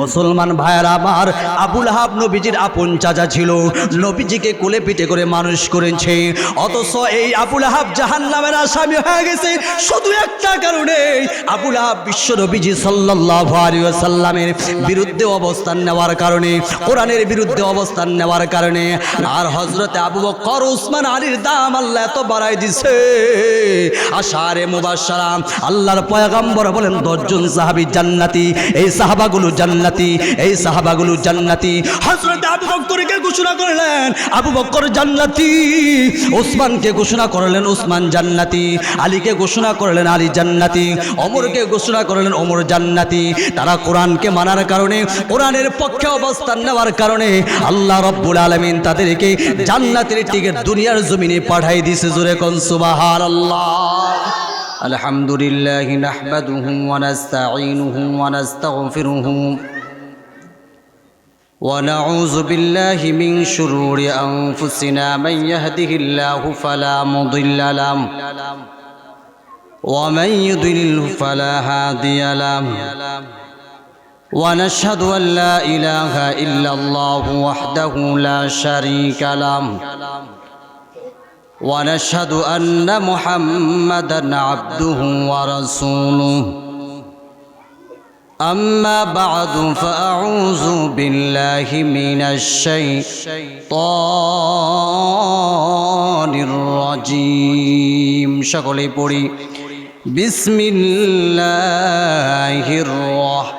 মুসলমান ভাইয়ের আমার আবুল হাব নবীজির আপন চাচা ছিল। নবীজিকে কোলে পিঠে করে মানুষ করেছে। অথচ এই আবুল হাব জাহান নামের আসামি হয়ে গেছে শুধু একটা কারণে। আবুল হাব বিশ্ব নবীজি আলাইহি বিরুদ্ধে অবস্থান নেওয়ার কারণে, কোরআনের বিরুদ্ধে অবস্থান নেওয়ার কারণে, আর হজরতে আবু বকর উসমান আলীর দাম আল্লাহ এত বাড়াই দিছে। আশারে মুবাশশারা, আল্লাহর পয়গম্বর বলেন দশজন সাহাবী জান্নাতি। এই সাহাবাগুলো জান্নাতি, এই সাহাবাগুলো জান্নাতি। হযরত আবু বকরকে ঘোষণা করলেন, আবু বকর জান্নাতি। ওসমানকে ঘোষণা করলেন, ওসমান জান্নাতি। আলীকে ঘোষণা করলেন, আলী জান্নাতি। অমরকে ঘোষণা করলেন অমর জান্নাতি। তারা কোরআনকে মানার কারণে, কোরআনের পক্ষে অবস্থান নেওয়ার কারণে আল্লাহ রব্বুল আলামিন তাদেরকে জান্নাতের টিকিট দুনিয়ার জমিনে পাঠাই দিছে। জোরে কোন সুবহানাল্লাহ। الحمد لله نحمده ونستعينه ونستغفره ونعوذ بالله من شرور أنفسنا من يهده الله فلا مضل له ومن يضلل فلا هادي له ونشهد أن لا إله إلا الله وحده لا شريك له ونشهد أن محمدا عبده ورسوله أما بعد فأعوذ بالله من الشيطان الرجيم شكلي بوري بسم الله الرحمن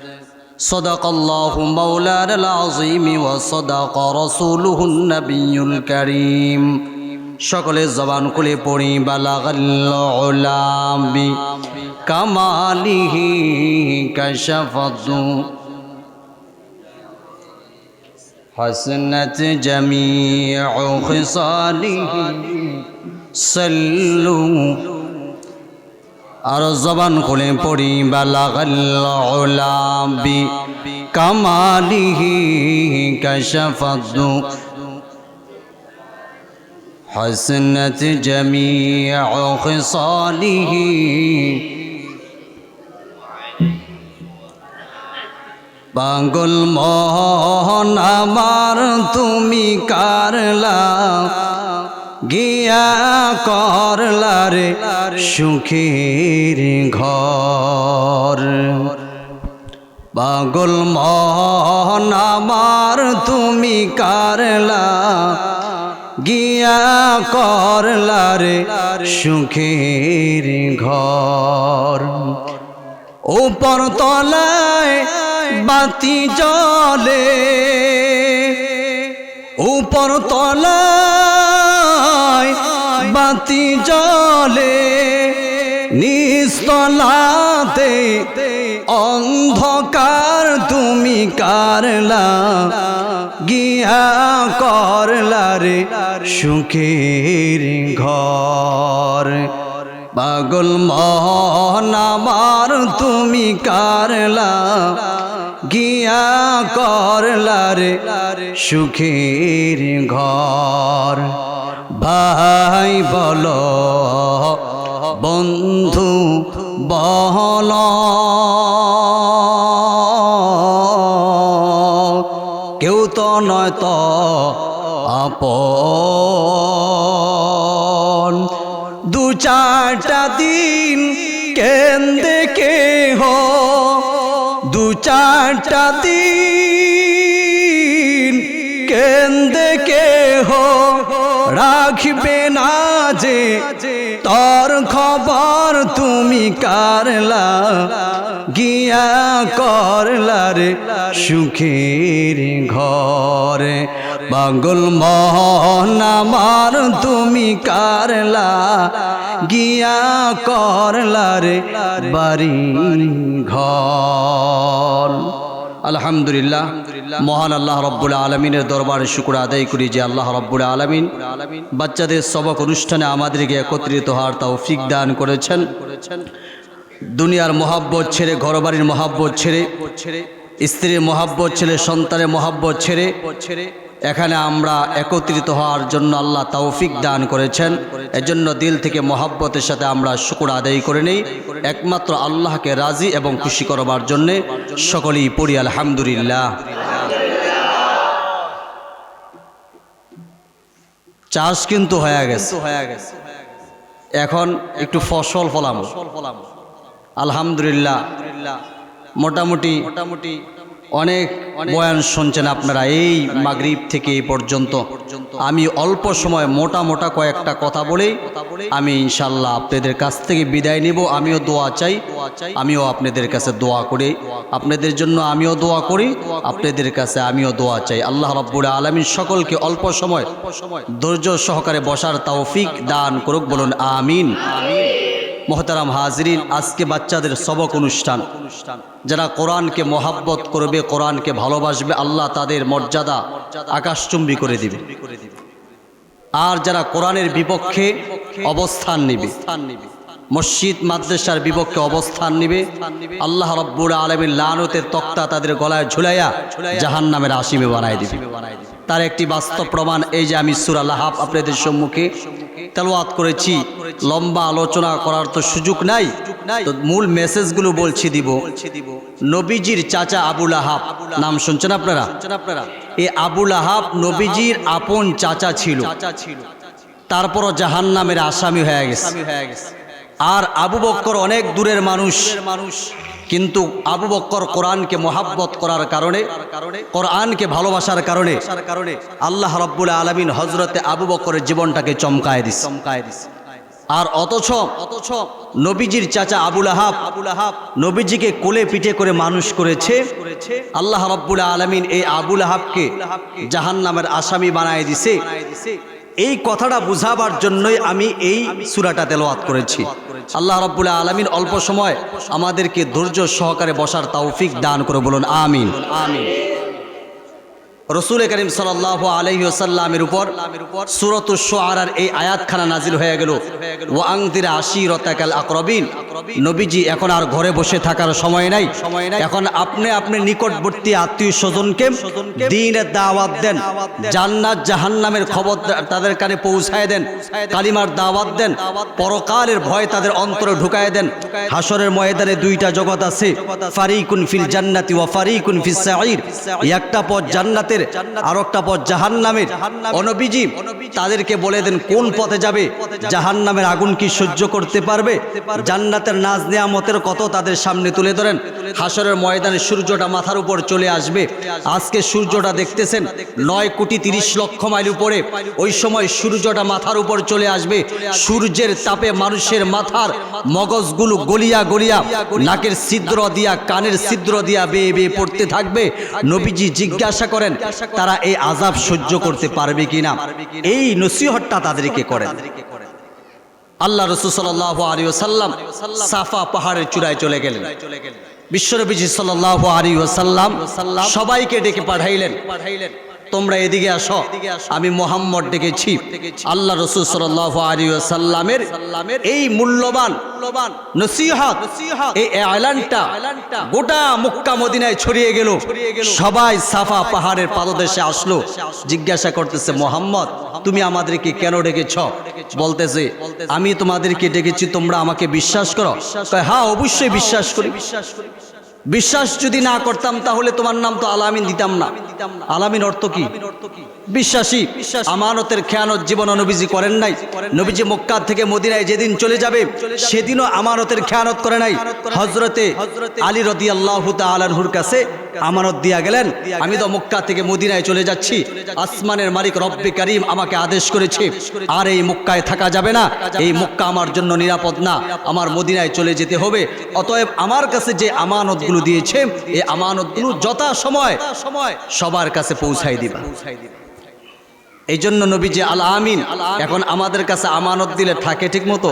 صدق الله مولانا العظيم وصدق رسوله النبي الكريم সকলে জবান খুলে পড়ি বালাগাল্লাবি কামালিহি কাশাফাতু حسنت جميع خصاله صلوا আর জবান খুলে পড়ি বালাগাল্লাবি কামালিহি কাশাফাতু حسنت جميع خصاله পাগল মোহন আমার তুমি কারলা গিয়া করলা রে সুখের ঘর। পাগল মোহন আমার তুমি কারলা, গিয়া করলা রে সুখের ঘর। উপর তলায় বাতি জলে উপর তলায় বাতি জলে নিস্তলাতে অন্ধকার তুমি কারলা, গিয়া করলা সুখের ঘর। পাগল মোহন আমার তুমি কারলা, গিয়া করলা সুখের ঘর। ভাই বল, বন্ধু বহল কেউ তো নয় তো আপন। দু চারটা দিন কেন্দে কে হো দু চারটা দিন রাখবে না যে, তোর খবর তুমি কারলা, গিয়া করলা রে সুখের ঘরে। পাগল মোহন আমার তুমি কারলা, গিয়া করলা রে বাড়ি ঘর। আলহামদুলিল্লাহ। মহান আল্লাহ রব্বুল আলমিনের দরবারে শুকুর আদায় করি যে আল্লাহ রব্বুল আলমিন বাচ্চাদের সবক অনুষ্ঠানে আমাদেরকে একত্রিত হওয়ার তৌফিক দান করেছেন। দুনিয়ার মহাব্বত ছেড়ে ঘরবাড়ির মহাব্বত ছেড়ে স্ত্রীর মহাব্বত ছেড়ে সন্তানের মহাব্বত ছেড়ে এখানে আমরা একত্রিত হওয়ার জন্য আল্লাহ তৌফিক দান করেছেন। এজন্য দিল থেকে মহাব্বতের সাথে আমরা শুকুর আদায় করে নেই। একমাত্র আল্লাহকে রাজি এবং খুশি করবার জন্যে। সকলেই পড়ি আলহামদুলিল্লাহ। চাষ কিন্তু হয়ে গেছে। হয়ে গেছে। এখন একটু ফসল ফলাম। আলহামদুলিল্লাহ। মোটামুটি মোটামুটি অনেক বয়ান শুনছেন আপনারা এই মাগরীব থেকে এই পর্যন্ত। আমি অল্প সময় মোটা মোটা কয়েকটা কথা বলেই আমি ইনশাল্লাহ আপনাদের কাছ থেকে বিদায় নিব। আমিও দোয়া চাই। আমিও আপনাদের কাছে দোয়া করি। আপনাদের জন্য আমিও দোয়া করি। আপনাদের কাছে আমিও দোয়া চাই। আল্লাহ রব্বুল আলমী সকলকে অল্প সময় ধৈর্য সহকারে বসার তৌফিক দান করুক বলুন, আমিন। মোহতারাম হাজরিন, আজকে বাচ্চাদের সবক অনুষ্ঠান। যারা কোরআনকে মহাব্বত করবে, কোরআনকে ভালোবাসবে, আল্লাহ তাদের মর্যাদা আকাশচুম্বী করে দিবে। আর যারা কোরআনের বিপক্ষে অবস্থান নিবে। মসজিদ, মাদ্রাসার বিপক্ষে অবস্থান নিবে। আল্লাহ রব্বুর আলমীর লানতের তক্তা তাদের গলায় ঝুলাইয়া জাহান নামের আসিমে বানাই দিবে। তার একটি বাস্তব প্রমাণ এই যে আমি সুরা লাহাব আপনাদের সম্মুখে তেলোয়াত করেছি। লম্বা আলোচনা করার তো সুযোগ নাই। মূল মেসেজগুলো বলছি দিব। নবীজির চাচা আবুল আহাব নাম শুনছেন আপনারা? এই আবুল আহাব নবীজির আপন চাচা ছিল। তারপরও জাহান নামের আসামি হয়ে গেছে। আর আবু বক্কর অনেক দূরের মানুষ মানুষ। কিন্তু আবু বক্কর কোরআনকে মোহাব্বত করার কারণে, কোরআনকে ভালোবাসার কারণে আল্লাহ রব্বুল আলমিন হজরতে আবু বক্করের জীবনটাকে চমকায় দিস চমকায় দিস আর অথচ অথচ নবীজির চাচা আবুল আহাব আবুল আহাব নবীজিকে কোলে পিঠে করে মানুষ করেছে, আল্লাহ রব্বুল আলমিন এই আবুল আহাবকে জাহান নামের আসামি বানায় দিছে। এই কথাটা বুঝাবার জন্যই আমি এই সুরাটা তেলাওয়াত করেছি। আল্লাহ রাব্বুল আলমিন অল্প সময় আমাদেরকে ধৈর্য সহকারে বসার তৌফিক দান করে বলুন, আমিন। আমিন রসুল করিম সাল্লাহ আলহিসাল্লামের উপর সুরত সোয়ারার এই আয়াতখানা নাজিল হয়ে গেল। ও আংদির আশি রতাকাল আকরবিন। নবীজি এখন আর ঘরে বসে থাকার সময় নাই। এখন আপনি আপনি নিকটবর্তী আত্মীয় স্বজনকে দিনের দাওয়াত দেন। জান্নাত, জাহান্নামের খবর তাদের কানে পৌঁছায় দেন। কালিমার দাওয়াত দেন। পরকালের ভয় তাদের অন্তরে ঢুকায় দেন। হাসরের ময়দানে দুইটা জগৎ আছে। ফারিকুন ফিল জান্নাতি ওয়া ফারিকুন সাঈর। একটা পথ জান্নাতের আর একটা পথ জাহান্নামের। অনবিজি তাদেরকে বলে দেন কোন পথে যাবে? জাহান্নামের আগুন কি সহ্য করতে পারবে? জান্নাতের নাজ নেয়ামতের কত তাদের সামনে তুলে ধরেন? হাসরের ময়দানে সূর্যটা মাথার উপর চলে আসবে। আজকে সূর্যটা দেখতেছেন নয় কোটি তিরিশ লক্ষ মাইল উপরে। ওই সময় সূর্যটা মাথার উপর চলে আসবে। সূর্যের তাপে মানুষের মাথার মগজগুলো গলিয়া গলিয়া নাকের ছিদ্র দিয়া কানের ছিদ্র দিয়া বেয়ে বেয়ে পড়তে থাকবে। নবীজি জিজ্ঞাসা করেন তারা এই আজাব সহ্য করতে পারবে কিনা? এই নসিহতটা তাদেরকে করেন। আল্লাহ রসুল সাল্লাহ আলী ওসাল্লাম সাফা পাহাড়ের চূড়ায় চলে গেলেন। বিশ্বরবিজি সাল্লাহ আলী সাল্লাম সবাইকে ডেকে পাঠাইলেন। পাঠাইলেন। তোমরা এদিকে আসো। আমি মোহাম্মদ ডেকেছি। আল্লাহ রসুল সাল্লাহ আলী সাল্লামের এই মূল্যবান গোটা মুক্কা মদিনায় ছড়িয়ে গেল। সবাই সাফা পাহাড়ের পাদদেশে আসলো। জিজ্ঞাসা করতেছে, মোহাম্মদ, তুমি আমাদেরকে কেন ডেকেছ? বলতেছে, আমি তোমাদেরকে ডেকেছি, তোমরা আমাকে বিশ্বাস করো? হ্যাঁ অবশ্যই বিশ্বাস করি বিশ্বাস করি। বিশ্বাস যদি না করতাম তাহলে তোমার নাম তো আলামিন দিতাম না। আলামিন অর্থ কি? বিশ্বাসী। আমানতের খেয়ানত জীবন নবীজি করেন নাই। নবীজি মক্কা থেকে মদিনায় যেদিন চলে যাবে সেদিনও আমানতের খেয়ানত করে নাই। হজরতে আলী রদি আল্লাহ তালাহুর কাছে আমানত দিয়া গেলেন। আমি তো মক্কা থেকে মদিনায় চলে যাচ্ছি। আসমানের মালিক রব্বে করিম আমাকে আদেশ করেছে আর এই মক্কায় থাকা যাবে না। এই মক্কা আমার জন্য নিরাপদ না। আমার মদিনায় চলে যেতে হবে। অতএব আমার কাছে যে আমানতগুলো দিয়েছে এই আমানতগুলো যথা সময় সবার কাছে পৌঁছাই দিবা। এই জন্য নবী যে আল আমিন, এখন আমাদের কাছে আমানত দিলে থাকে ঠিক মতো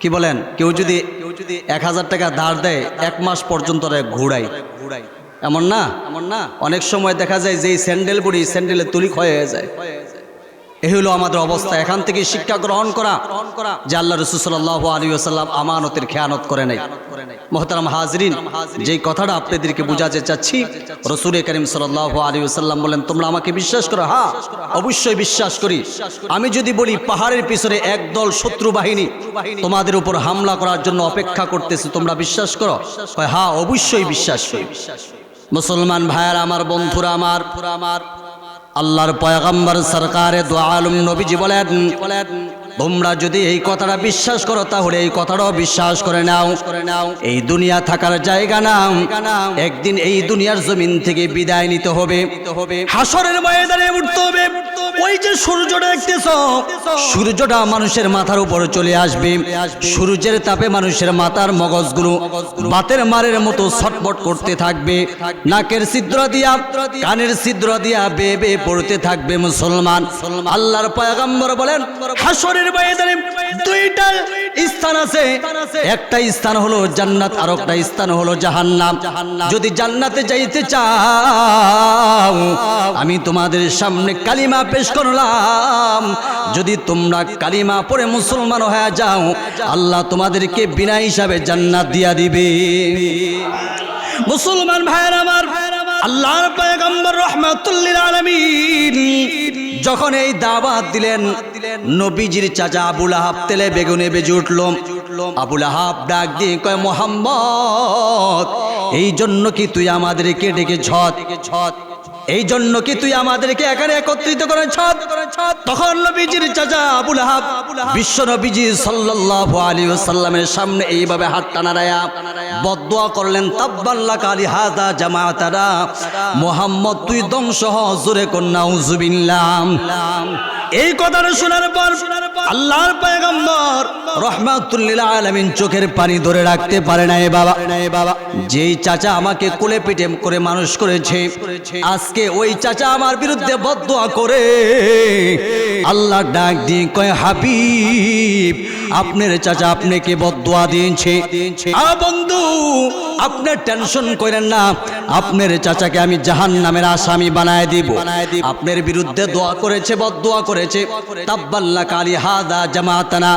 কি বলেন? কেউ যদি কেউ যদি এক হাজার টাকা ধার দেয়, এক মাস পর্যন্ত ওরা ঘুরাই এমন না? এমন না অনেক সময় দেখা যায় যে স্যান্ডেল পরি, স্যান্ডেলে তুলি ক্ষয় হয়ে যায়। এই হলো আমাদের অবস্থা। এখান থেকে শিক্ষা গ্রহণ করা, যে আল্লাহ রসুল্লাহ আলী আসাল্লাম আমানতের খেয়ানত করে নাই। মোহতারাম হাজরিন, যেই কথাটা আপনাদেরকে বুঝাতে চাচ্ছি, রসুল করিম সাল্লাহ আলী আসাল্লাম বলেন, তোমরা আমাকে বিশ্বাস করো? হ্যাঁ অবশ্যই বিশ্বাস করি। আমি যদি বলি পাহাড়ের পিছনে একদল শত্রু বাহিনী তোমাদের উপর হামলা করার জন্য অপেক্ষা করতেছে, তোমরা বিশ্বাস করো? হ্যাঁ অবশ্যই বিশ্বাস করি। মুসলমান ভাইয়ার, আমার বন্ধুরা আমার আমার আল্লাহর পয়গম্বর সরকারে দোয়ালুম নবীজি নবীজি বলেন তোমরা যদি এই কথাটা বিশ্বাস করো, তাহলে এই কথাটাও বিশ্বাস করে নাও। করে নাও এই দুনিয়া থাকার জায়গা নাও একদিন এই দুনিয়ার জমিন থেকে বিদায় নিতে হবে। হাসরের ময়দানে উঠতে হবে। ওই যে সূর্যটা দেখতেছ, সূর্যটা মানুষের মাথার উপর চলে আসবে। সূর্যের তাপে মানুষের মাথার মগজগুলো বাতের মারের মতো ছটপট করতে থাকবে। নাকের ছিদ্র দিয়া, কানের ছিদ্র দিয়া বে বে পড়তে থাকবে মুসলমান। আল্লাহর পয়গম্বর বলেন, হাসরের একটা স্থান হলো জান্নাত আর একটা স্থান হলো জাহান্নাম। যদি জান্নাতে যাইতে চাও, আমি তোমাদের সামনে কালিমা পেশ করলাম। যদি তোমরা কালিমা পরে মুসলমান হয়ে যাও, আল্লাহ তোমাদেরকে বিনা হিসাবে জান্নাত দিয়া দিবে। মুসলমান ভাইয়ের আমার আল্লাহর পয়গম্বর রহমাতুল্লিল আলামিন যখন এই দাওয়াত দিলেন, নবীজির চাচা আবুল আহাব তেলে বেগুনে বেজে উঠল। আবুল আহাব ডাক দিয়ে কয়, মোহাম্মদ, এই জন্য কি তুই আমাদেরকে ডেকে ঝত ঝত এই জন্য কি তুই আমাদেরকে এখানে একত্রিত করে ছদ তখন নবীজির চাচা আবুল আহাব, বিশ্ব নবীজি সাল্লাল্লাহু আলাইহি ওয়াসাল্লামের সামনে এইভাবে হাত টানারায়া বদদোয়া করলেন তাব্বাল্লা কালি হাদা জামাতারা। মোহাম্মদ, তুই ধ্বংস হ জোরে কন্যা উজুবিল্লাহ এই কথাটা শোনার পর আল্লাহর পয়গম্বর রহমাতুল্লিল আলামিন চোখের পানি ধরে রাখতে পারে না এ বাবা। বাবা যেই চাচা আমাকে কোলে পিঠে করে মানুষ করেছে, আজকে ওই চাচা আমার বিরুদ্ধে বদদোয়া করে, আল্লাহ ডাক দিয়ে কয়, হাবিব আপনার চাচা আপনাকে বদদোয়া দিয়েছে। বন্ধু, আপনার টেনশন করেন না। আপনার চাচাকে আমি জাহান নামের আসামি বানায় দিব। আপনার বিরুদ্ধে দোয়া করেছে, বদদোয়া করেছে। তাব্বাল্লা কালি হাদা জামাতানা।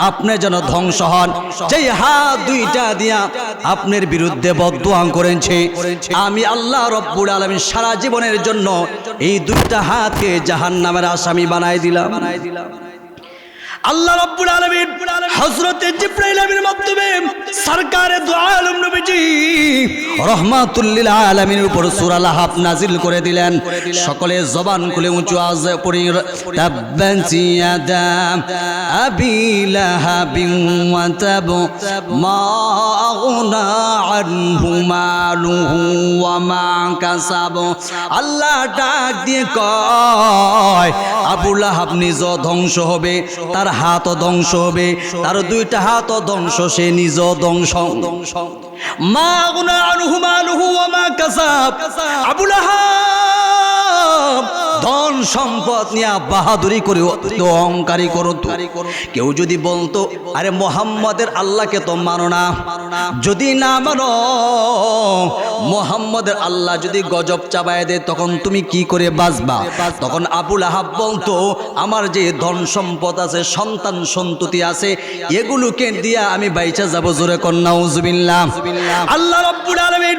আপনি যেন ধ্বংস হন। যেই হাত দুইটা দিয়া আপনার বিরুদ্ধে বদদোয়া করেছে। আমি আল্লাহ রব্বুল আলামিন সারা জীবনের জন্য এই দুইটা হাতকে জাহান নামের আসামি বানায় দিলাম বানায় দিলাম। আল্লাহ রাব্বুল আলামিন হযরতে জিবরাইল আমিনের মাধ্যমে সরকারে দু আলম নবীজি রহমাতুল লিল আলামিনের উপর সূরা লাহাব নাজিল করে দিলেন। সকলে জবান খুলে উঁচু আওয়াজে পড়ি, তাব্বান ইয়াদা আবি লাহাবিন ওয়া তাব মা আগনা আনহু মালুহু ওয়া মা কাসাব। আল্লাহ ডাক দিয়ে কয়, আবু লাহাব নিজ ধ্বংস হবে, তার হাতও ধ্বংস হবে, তার দুইটা হাত ধ্বংস, সে নিজ ধ্বংস। মা গুনা আনহু মালহু ওয়া মা কাসাব। আবুল সম্পদ নিয়ে বাহাদুরি করে অহংকারী করত কেউ যদি বলতো আরে মোহাম্মদের আল্লাহকে তো মানো না। যদি না মানো মোহাম্মদের আল্লাহ যদি গজব চাবায় দেয় তখন তুমি কি করে বাঁচবা? তখন আবুল আহাব বলতো আমার যে ধন সম্পদ আছে সন্তান সন্ততি আছে এগুলোকে দিয়া আমি বাইচা যাব জোরে কন্যা উজবিল্লাহ আল্লাহ রব্বুল আলামিন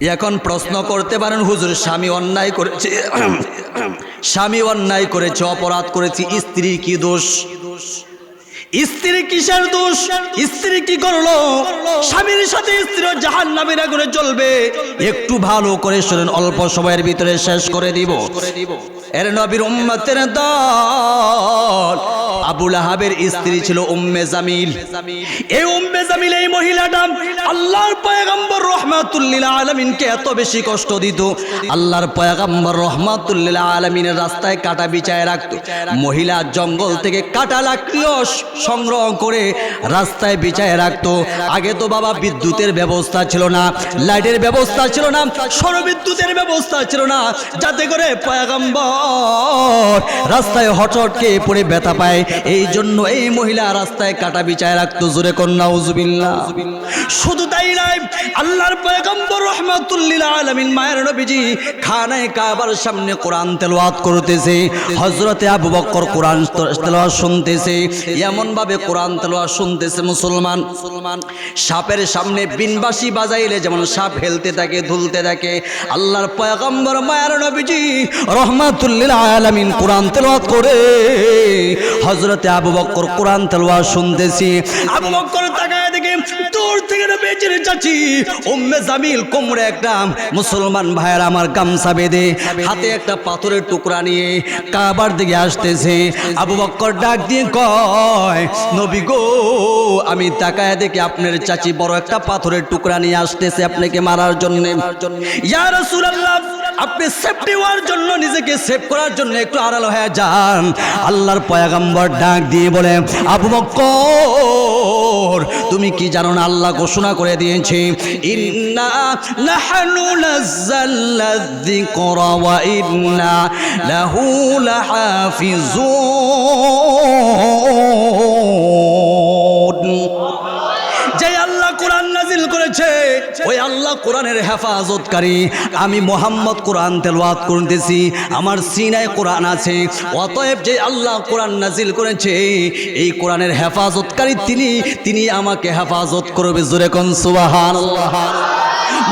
এখন প্রশ্ন করতে পারেন, হুজুর, স্বামী অন্যায় করেছে, স্বামী অন্যায় করেছে, অপরাধ করেছি, স্ত্রী কি দোষ? স্ত্রী কিসের দোষ? স্ত্রী কি করল? স্বামীর সাথে স্ত্রী জাহান নামে আগুনে চলবে একটু ভালো করে শোনেন, অল্প সময়ের ভিতরে শেষ করে দিব। এর নবীর উম্মতের দল। আবুল আহাবের স্ত্রী ছিল উম্মে জামিল। এই উম্মে জামিল, এই মহিলাটা আল্লাহর পয়গম্বর রহমাতুল্লিল আলমিনকে এত বেশি কষ্ট দিত। আল্লাহর পয়গম্বর রহমাতুল্লিল আলমিনের রাস্তায় কাটা বিছায় রাখত। মহিলা জঙ্গল থেকে কাটা লাকড়িও সংগ্রহ করে রাস্তায় বিছায় রাখত। আগে তো বাবা বিদ্যুতের ব্যবস্থা ছিল না, লাইটের ব্যবস্থা ছিল না, সৌরবিদ্যুতের ব্যবস্থা ছিল না। যাতে করে পয়গম্বর রাস্তায় হঠটকে পড়ে ব্যথা পায়। এই জন্য এই মহিলা রাস্তায় কাটা বিছায় রাখতো। জোরে কন্যা উজুবিল্লা শুধু তাই নয়, আল্লাহর পয়গম্বর রহমাতুল্লিল আলামিন মায়ের নবীজি খানায় কাবার সামনে কোরআন তেলাওয়াত করতেছে। হযরতে আবু বকর কোরআন তেলাওয়াত শুনতেছে। এমন ভাবে কোরআন তেলাওয়াত শুনতেছে মুসলমান। মুসলমান সাপের সামনে বিনবাসি বাজাইলে যেমন সাপ হেলতে থাকে, ধুলতে থাকে। আল্লাহর পয়গম্বর মায়ের নবীজি রহমাতুল্লিল আলামিন কোরআন তেলাওয়াত করে। হযরতে আবু বকর কোরআন তেলাওয়াত শুনতেছি। আবু তাকায় দেখে দূর থেকে বেঁচে জামিল কোমরে একটা মুসলমান ভাইয়ের আমার গামছা বেঁধে হাতে একটা পাথরের টুকরা নিয়ে কাবার দিকে আসতেছে। আবু বক্কর ডাক দিয়ে কয়, নবী গো, আমি তাকায় দেখি আপনার চাচি বড় একটা পাথরের টুকরা নিয়ে আসতেছে আপনাকে মারার জন্য। ইয়া রাসূলুল্লাহ আপনি সেফটি হওয়ার জন্য নিজেকে সেভ করার জন্য একটু আড়াল হয়ে যান। আল্লাহর পয়াগম্বর ডাক দিয়ে বলে, আবু বক্কর, তুমি কি জানো না আল্লাহ ঘোষণা করে দিয়েছে, ইন্না লাহু ওই আল্লাহ কোরআনের হেফাজতকারী। আমি মোহাম্মদ কোরআন তেলাওয়াত করতেছি, আমার সিনায় কোরআন আছে। অতএব যে আল্লাহ কোরআন নাজিল করেছে, এই কোরআনের হেফাজতকারী তিনি তিনি আমাকে হেফাজত করবে। জোরে কোন সুবাহান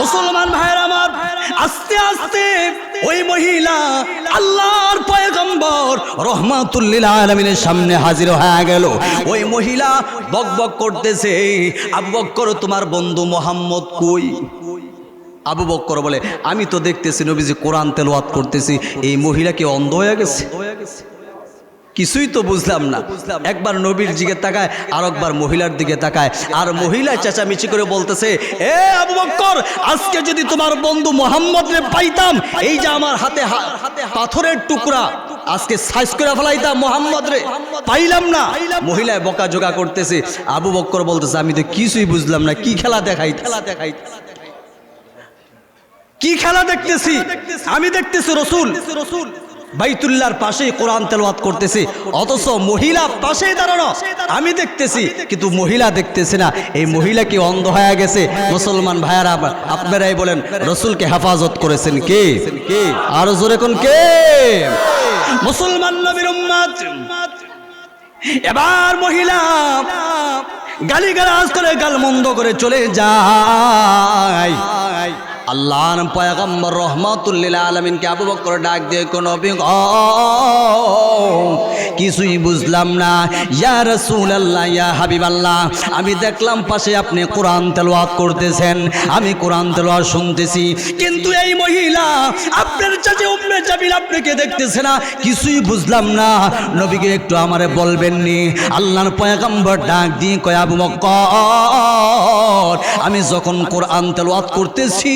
মুসলমান ভাইয়ের আমার, আস্তে আস্তে ওই মহিলা আল্লাহর রহমাতুল্লিল আলমিনের সামনে হাজির হয়ে গেল। ওই মহিলা বক বক করতেছে, আবু বক্কর, তোমার বন্ধু মোহাম্মদ কই? আবু বক্কর বলে, আমি তো দেখতেছি নবীজি কোরআন তেলোয়াত করতেছি, এই মহিলা কি অন্ধ হয়ে গেছে? কিছুই তো বুঝলাম না। একবার নবীর দিকে তাকায় আর একবার মহিলার দিকে তাকায়। আর মহিলা চেঁচামেচি করে বলতেছে, এ আবু বক্কর, আজকে যদি তোমার বন্ধু মোহাম্মদ রে পাইতাম, এই যে আমার হাতে হা- পাথরের টুকরা, আজকে সাইজ করে ফেলাইতাম মোহাম্মদ রে পাইলাম না। মহিলায় বকা জোগা করতেছে। আবু বক্কর বলতেছে, আমি তো কিছুই বুঝলাম না, কি খেলা দেখাই খেলা দেখাই, কি খেলা দেখতেছি? আমি দেখতেছি রসুল রসুল। বাইতুল্লাহর পাশেই কোরআন তেলাওয়াত করতেছে। অথচ মহিলা পাশেই দাঁড়ানো। আমি দেখতেছি, কিন্তু মহিলা দেখতেছে না। এই মহিলা কি অন্ধ হয়ে গেছে? মুসলমান ভাইয়ারা, আপনারাই বলেন, রসুলকে হেফাজত করেছেন কে? কে আরও জোরে কোন কে? মুসলমান নবীর উম্মাত এবার মহিলা গালি গালাজ করে গাল মন্দ করে চলে যায়। আল্লাহর পয়গম্বর রহমাতুল্লিল আলমিনকে আবু বকর ডাক দিয়ে কোন কিছুই বুঝলাম না। ইয়া আল্লাহ ইয়া হাবিবাল্লাহ, আমি দেখলাম পাশে আপনি কোরআন তেলাওয়াত করতেছেন, আমি কোরআন তেলাওয়াত শুনতেছি। কিন্তু এই মহিলা, আপনার চাচে উম্মে জামিল আপনাকে দেখতেছে না, কিছুই বুঝলাম না। নবীকে একটু আমারে বলবেননি আল্লাহর পয়গম্বর ডাক দিয়ে কয়, আবু বকর, আমি যখন কোরআন তেলাওয়াত করতেছি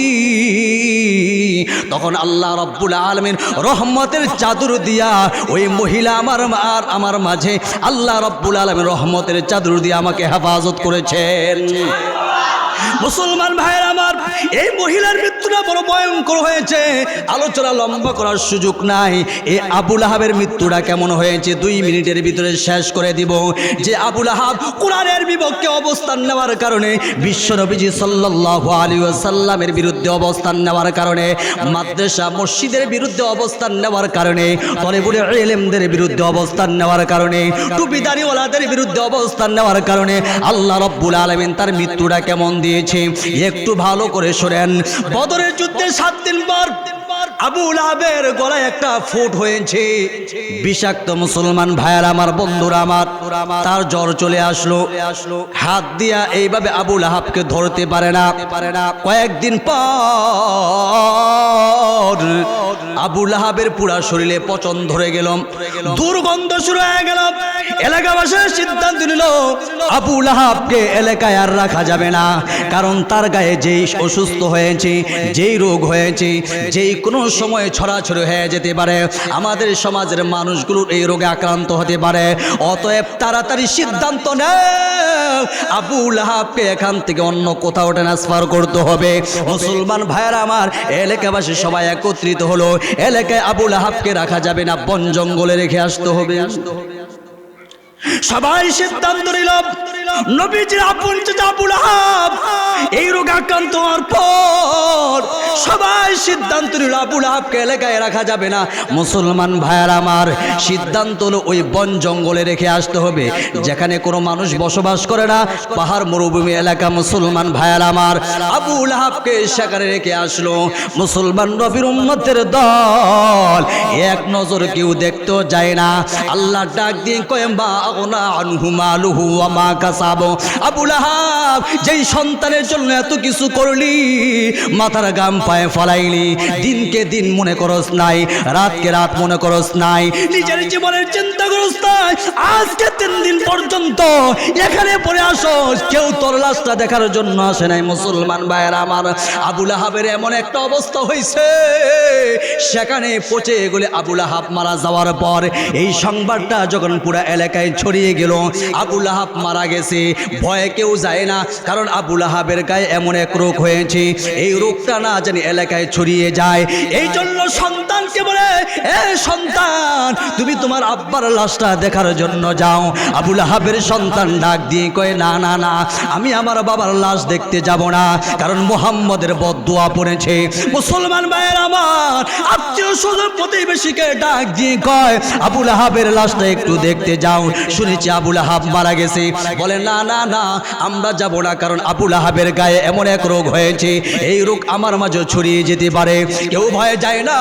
তখন আল্লাহ রব্বুল আলমিন রহমতের চাদর দিয়া ওই মহিলা আমার আর আমার মাঝে আল্লাহ রব্বুল আলমিন রহমতের চাদর দিয়া আমাকে হেফাজত করেছেন। মুসলমান ভাইয়ের আমার, এই মহিলার মৃত্যুটা বড় ভয়ঙ্কর হয়েছে? আলোচনা লম্বা করার সুযোগ নাই। এই আবুল আহাবের মৃত্যুটা কেমন হয়েছে? দুই মিনিটের ভিতরে শেষ করে দিব। যে আবুল আহাব কোরআনের বিপক্ষে অবস্থান নেওয়ার কারণে বিশ্বনবীজি সাল্লাল্লাহু আলাইহি ওয়াসাল্লামের বিরুদ্ধে অবস্থান নেওয়ার কারণে, মাদ্রাসা, মসজিদের বিরুদ্ধে অবস্থান নেওয়ার কারণে, তলেবুল ইলমদের বিরুদ্ধে অবস্থান নেওয়ার কারণে, টুপিদারিওয়ালাদের বিরুদ্ধে অবস্থান নেওয়ার কারণে আল্লাহ রব্বুল আলামিন তার মৃত্যুটা কেমন দিয়েছে? একটু ভালো করে শোনেন। বদরের যুদ্ধে সাত দিন পর আবু লাহাবের গলায় একটা ফুট হয়েছে। বিষাক্ত মুসলমান ভাইয়ার আমার, বন্ধুরা আমার, তার জ্বর চলে আসলো। হাত দিয়া এইভাবে আবু লাহাবকে ধরতে পারে না। কয়েকদিন পর আবু লাহাবের পুরা শরীরে পচন ধরে গেল। দুর্গন্ধ শুরু হয়ে গেল। এলাকাবাসীর সিদ্ধান্ত নিল, আবু লাহাবকে এলাকায় আর রাখা যাবে না। কারণ তার গায়ে যেই অসুস্থ হয়েছে, যেই রোগ হয়েছে, যেই কোনো সময় ছড়াছড়ি হয়ে যেতে পারে। আমাদের সমাজের মানুষগুলোর এই রোগে আক্রান্ত হতে পারে। অতএব তাড়াতাড়ি সিদ্ধান্ত নেয় আবু লাহাবকে এখান থেকে অন্য কোথাও ট্রান্সফার করতে হবে। মুসলমান ভাইয়ের আমার এলাকাবাসী সবাই একত্রিত হলো। এলাকায় আবু লাহাবকে রাখা যাবে না, বন জঙ্গলে রেখে আসতে হবে। সবাই সিদ্ধান্ত নিল, নবীজির আপন চাচা আবুল এই রোগ আক্রান্ত হওয়ার পর সবাই সিদ্ধান্ত নিল আবুল আহাবকে এলাকায় রাখা যাবে না। মুসলমান ভাইয়ার আমার, সিদ্ধান্ত হলো ওই বন জঙ্গলে রেখে আসতে হবে, যেখানে কোনো মানুষ বসবাস করে না। পাহাড়, মরুভূমি এলাকা, মুসলমান ভাইয়ার আমার আবুল আহাবকে সেখানে রেখে আসলো। মুসলমান নবীর উম্মতের দল, এক নজর কেউ দেখতেও যায় না। আল্লাহ ডাক দিয়ে কয়েম বা আগনা আনহু মালুহু ওয়া মা কাসাবো। আবুল আহাব যেই সন্তানের জন্য এত কিছু করলি, মাথার গাম পায়ে ফলাইলি। দিনকে দিন মনে করস নাই, রাতকে রাত মনে করস নাই, নিজের জীবনের চিন্তা করস নাই আজকে তিন দিন পর্যন্ত এখানে পড়ে আসস, কেউ তোর লাশটা দেখার জন্য আসে নাই, মুসলমান ভাইয়ের আমার। আবুল আহাবের এমন একটা অবস্থা হয়েছে সেখানে পচে গেলে আবুল আহাব মারা যাওয়ার পর এই সংবাদটা যখন পুরা এলাকায় ছড়িয়ে গেল, আবুল আহাব মারা গেছে। ভয়ে কেউ যায় না, কারণ আবুল আহাবের গায়ে এমন এক রোগ হয়েছে, এই রোগটা না জানি এলাকায় ছড়িয়ে যায়। এই জন্য সন্তানকে বলে, এ সন্তান, তুমি তোমার আব্বার লাশটা দেখার জন্য যাও। আবুল আহাবের সন্তান ডাক দিয়ে কয়, না না না, আমি আমার বাবার লাশ দেখতে যাব না, কারণ মোহাম্মদের বদুয়া পড়েছে। মুসলমান ভাইয়ের আমার আত্মীয় স্বজন প্রতিবেশীকে ডাক দিয়ে কয়, আবুল আহাবের লাশটা একটু দেখতে যাও। শুনেছি আবুল হাব মারা গেছে। বলে, না না না, আমরা যাব না, কারণ আবুল আহাবের গায়ে এমন এক রোগ হয়েছে। এই রোগ আমার মাঝে ছড়িয়ে যেতে পারে। কেউ ভয়ে যায় না।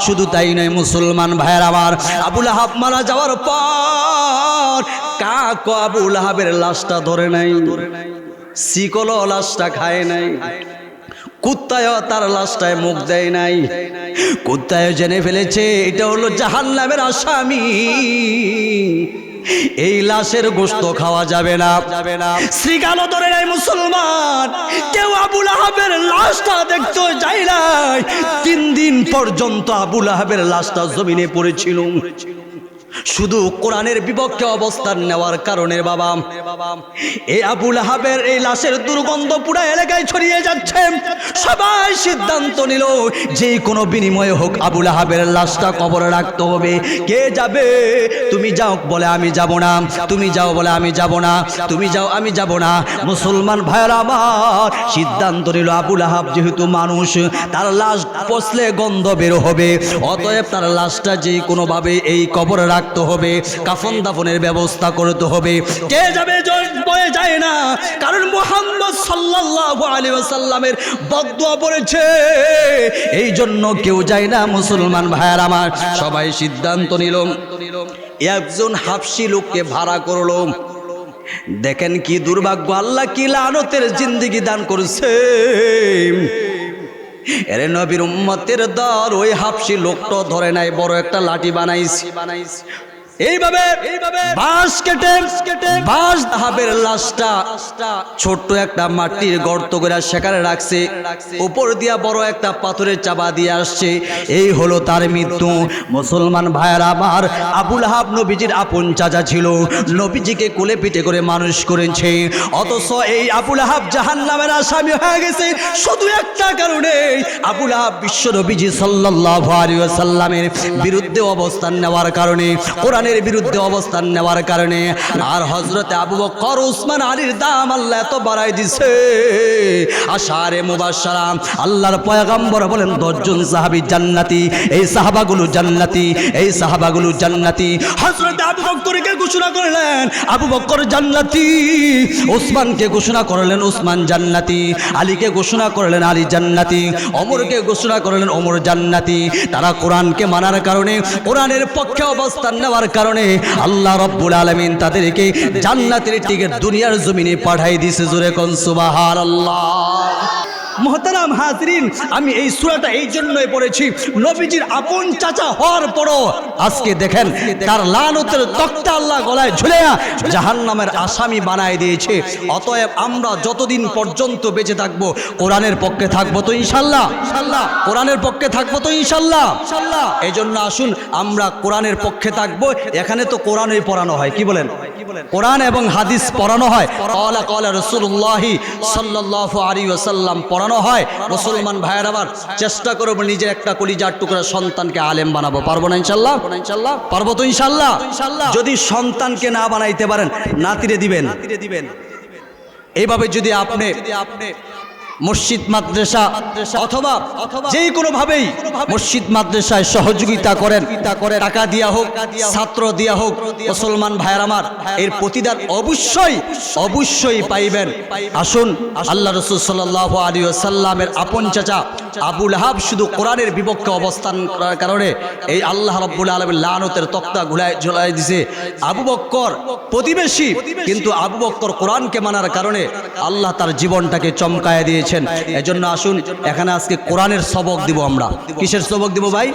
শুধু তাই নয়, মুসলমান ভাইয়ের আমার আবুল আহাব মারা যাওয়ার পর কাক আবুল আহাবের লাশটা ধরে নাই। শিকল লাশটা খায় নাই। কুত্তায় তার লাশটায় মুখ দেয় নাই। কুত্তায় জেনে ফেলেছে, এটা হলো জাহান নামের আসামি। এই লাশের গোস্ত খাওয়া যাবে না। যাবে না। শ্রীকালো ধরে নাই মুসলমান। কেউ আবুল আহাবের লাশটা দেখতে যাই নাই। তিন দিন পর্যন্ত আবুল আহাবের লাশটা জমিনে পড়েছিল। শুধু কোরআনের বিপক্ষে অবস্থান নেওয়ার কারণে বাবা। এই আবুল আহাবের এই লাশের দুর্গন্ধ পুরা এলাকায় ছড়িয়ে যাচ্ছে। সবাই সিদ্ধান্ত নিল, যে কোনো বিনিময়ে হোক আবুল হাবের লাশটা কবরে রাখতে হবে। কে যাবে? তুমি যাও বলে আমি যাব না। তুমি যাও বলে আমি যাব না। তুমি যাও আমি যাব না। মুসলমান ভাইয়েরা আমার সিদ্ধান্ত নিল, আবুল হাব যেহেতু মানুষ, তার লাশ পচলে গন্ধ বের হবে। অতএব তার লাশটা যে কোনোভাবে এই কবরে রাখতে হবে, কাফন দাফনের ব্যবস্থা করতে হবে। কে যাবে বয়ে যায় না? কারণ মোহাম্মদ সাল্লাল্লাহু আলাইহি ওয়াসাল্লামের বদদুয়া পড়েছে। এই জন্য কেউ যায় না, মুসলমান ভাইয়ার আমার। সবাই সিদ্ধান্ত নিল, একজন হাফসি লোককে ভাড়া করল। দেখেন কি দুর্ভাগ্য, আল্লাহ কি লানতের জিন্দিগি দান করছে। এরে নবীর উম্মতের দর ওই হাফসি লোকটা ধরে নাই বড় একটা লাঠি বানাইছি বানাইছি। এইভাবে এইভাবে বাঁশ কেটে কেটে বাঁশ হাবের লাশটা ছোট্ট একটা মাটির গর্ত করে সেখানে রাখছে। উপর দিয়া বড় একটা পাথরের চাপা দিয়ে আসছে। এই হলো তার মৃত্যু। মুসলমান ভাইয়ের আমার আবুল হাব নবীজির আপন চাচা ছিল। নবীজিকে কোলে পিঠে করে মানুষ করেছে। অথচ এই আবুল হাব জাহান নামের আসামি হয়ে গেছে শুধু একটা কারণে। আবুল হাব বিশ্ব নবীজি সাল্লাল্লাহু আলাইহি ওয়াসাল্লামের বিরুদ্ধে অবস্থান নেওয়ার কারণে। কোরআনের বিরুদ্ধে অবস্থান নেওয়ার কারণে আর হজরতে আবু বকর উসমান আলীর দাম আল্লাহ এত বাড়াই দিছে। আশারে মুবাশশারা, আল্লাহর পয়গম্বর বলেন দশজন সাহাবী জান্নাতি, এই সাহাবাগুলো জান্নাতি, এই সাহাবাগুলো জান্নাতি। হযরত আবু বকরকে ঘোষণা করলেন, আবু বকর জান্নাতি। ওসমানকে ঘোষণা করলেন ওসমান জান্নাতি, আলীকে ঘোষণা করলেন আলী জান্নাতি অমরকে ঘোষণা করলেন অমর জান্নাতি। তারা কোরআনকে মানার কারণে কোরআনের পক্ষে অবস্থান নেওয়ার কারণে আল্লাহ রব্বুল আলমিন তাদেরকে জান্নাতের টিকিট দুনিয়ার জমিনে পাঠাই দিছে জোরে কনসুবাহার আল্লাহ মহতারাম হাজরিন, আমি এই সুরাটা এই জন্যই পড়েছি। নবীজির আপন চাচা হওয়ার পরও আজকে দেখেন, তার লালতের তক্তা আল্লাহ গলায় ঝুলে জাহান নামের আসামি বানায় দিয়েছে। অতএব আমরা যতদিন পর্যন্ত বেঁচে থাকব, কোরআনের পক্ষে থাকব তো ইনশাল্লাহ। কোরআনের পক্ষে থাকব তো ইনশাল্লাহ। এই জন্য আসুন, আমরা কোরআনের পক্ষে থাকব। এখানে তো কোরআনই পড়ানো হয়, কি বলেন? কোরআন এবং হাদিস পড়ানো হয়। রসুল্লাহি সাল্লাল্লাহু আলাইহি ওয়াসাল্লাম পড়ানো হয়। মুসলমান ভাইয়ের আবার চেষ্টা করব নিজের একটা কলিজার টুকরা সন্তানকে আলেম বানাবো। পারব না ইনশাল্লাহ? ইনশাল্লাহ পারব তো ইনশাল্লাহ? যদি সন্তানকে না বানাইতে পারেন, নাতিরে দিবেন। দিবেন এইভাবে যদি আপনি আপনি মসজিদ, মাদ্রাসা অথবা যে কোনো ভাবেই মসজিদ, মাদ্রাসায় সহযোগিতা করেন করে টাকা দিয়া হোক, ছাত্র দিয়া হোক, মুসলমান ভাইয়ের আমার, এর প্রতিদান অবশ্যই অবশ্যই পাইবেন। আসুন, আল্লাহ রসুল সাল্লাহ আলী সাল্লামের আপন চাচা আবুল হাব শুধু কোরআনের বিপক্ষে অবস্থান করার কারণে এই আল্লাহ রব্বুল আলমের লানতের তক্তা ঘুলাই ঝুলাই দিছে। আবু বক্কর প্রতিবেশী, কিন্তু আবু বক্কর কোরআনকে মানার কারণে আল্লাহ তার জীবনটাকে চমকায় দিয়েছেন এজন্য আসুন, এখানে আজকে কোরআনের সবক দিব আমরা। কিসের সবক দিব ভাই?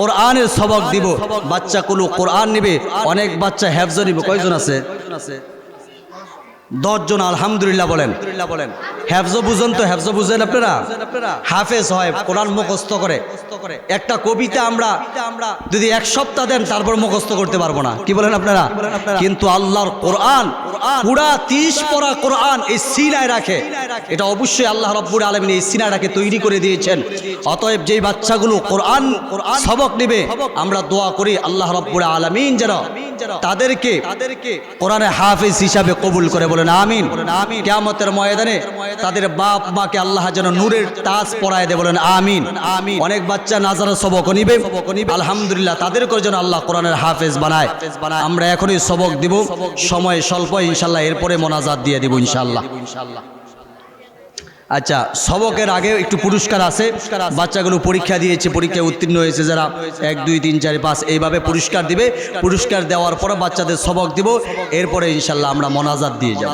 কোরআনের সবক দিব। বাচ্চা কোনো কোরআন নিবে, অনেক বাচ্চা হ্যাফজ নিবে। কয়জন আছে? দশজন, আলহামদুলিল্লাহ বলেন। হ্যাফজ বুঝেন তো হ্যাফজ বুঝেন আপনারা? হাফেজ হয়, কোরআন মুখস্থ করে। একটা কবিতা আমরা যদি এক সপ্তাহ দেন, তারপর মুখস্থ করতে পারব না। কি বলেন আপনারা? কিন্তু আল্লাহর কোরআন, পুরা তিরিশ পড়া কোরআন এই সিনায় রাখে। এটা অবশ্যই আল্লাহ রব্বুর আলমিন এই সিনাটাকে তৈরি করে দিয়েছেন। অতএব যেই বাচ্চাগুলো কোরআন সবক নেবে, আমরা দোয়া করি আল্লাহ রব্বুর আলমিন যেন তাদেরকে কোরআনে হাফিজ হিসাবে কবুল করে বলেন, আমিন। কিয়ামতের ময়দানে তাদের বাপ মাকে আল্লাহ যেন নূরের তাজ পরায় দে বলেন, আমিন। আমিন অনেক বাচ্চা নাজারা সবক নিবে, আলহামদুলিল্লাহ তাদেরকে যেন আল্লাহ কোরআনের হাফেজ বানায়। আমরা এখনই সবক দিব, সময় স্বল্প ইনশাল্লাহ এরপরে মোনাজাত দিয়ে দিব ইনশাল্লাহ ইনশাল্লাহ আচ্ছা সবকের আগে একটু পুরস্কার আছে। বাচ্চাগুলো পরীক্ষা দিয়েছে, পরীক্ষায় উত্তীর্ণ হয়েছে যারা। এক, দুই, তিন, চার, পাঁচ, এইভাবে পুরস্কার দিবে। পুরস্কার দেওয়ার পরে বাচ্চাদের সবক দিব। এরপরে ইনশাল্লাহ আমরা মনাজাত দিয়ে যাব।